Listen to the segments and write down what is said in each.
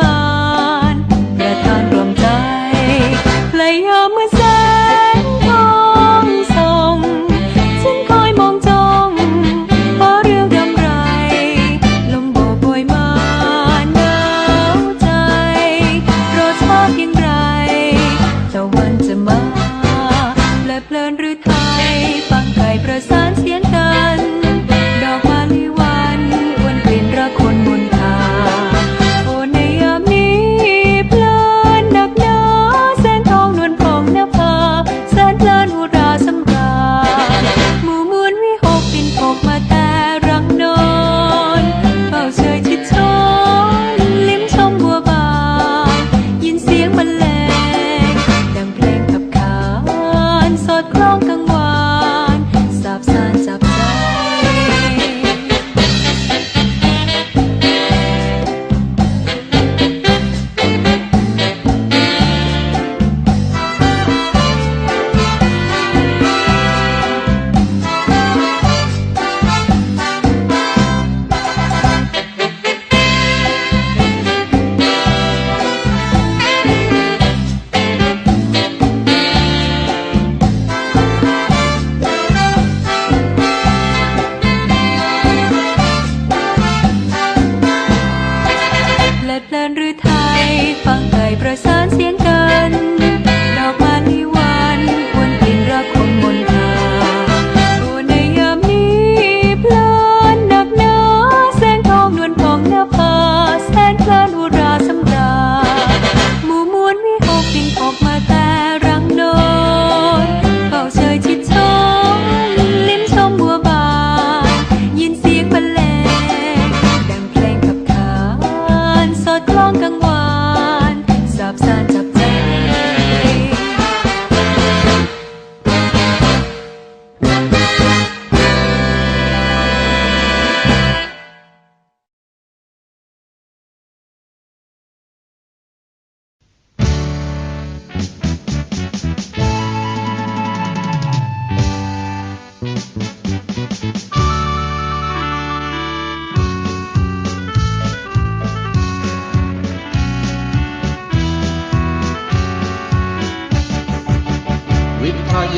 กทิพย์วิมานประทานรวมใจเพลยยามเมื่อแสงทองส่องฉันคอยมองจ้องฟ้าะเรียวดำไร ลมโบกโบยมาหนาวใจรอช้าเพียงไรตะวันจะมาและเพลินหรือไทย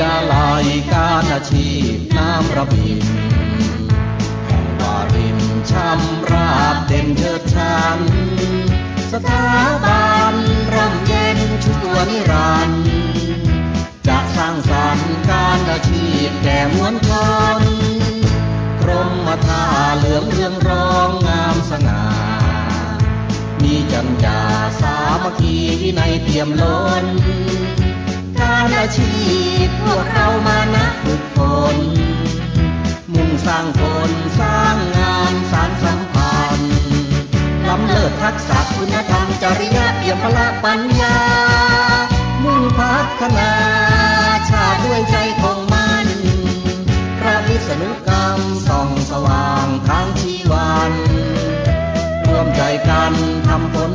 ยาลัยการอาชีพน้ำระบินแห่งวารินช่ำราบเด่นเชิดชันสถาบันร่มเย็นชั่วนิรันดร์จะสร้างสรรค์การอาชีพแก่มวลชนกรมท่าเหลืองเรืองรองงามสง่ามีจัญญาสามัคคีวินัยเปี่ยมล้น อาชีพพวกเรามานะฝึกฝนมุ่งสร้างคนสร้างงานสร้างสัมพันธ์ล้ำเลิศทักษะคุณธรรมจริยะเอียมพละปัญญา มุ่งพัฒนา ชาติด้วยใจของมันพระวิษณุกรรมส่องสว่างทางชีวันร่วมใจกันทำผล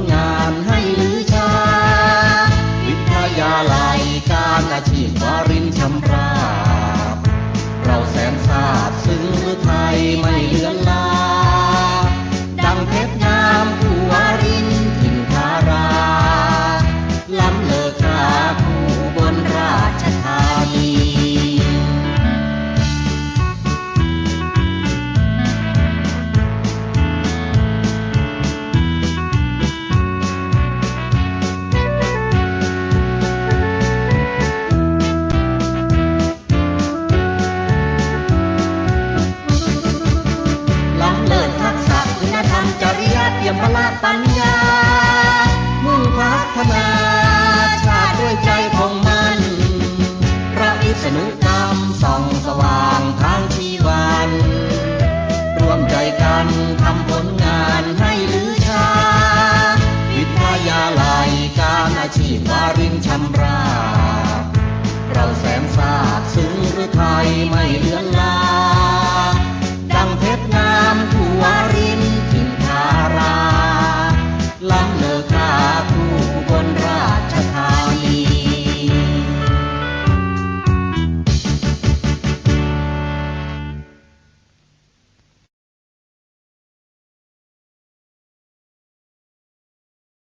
พ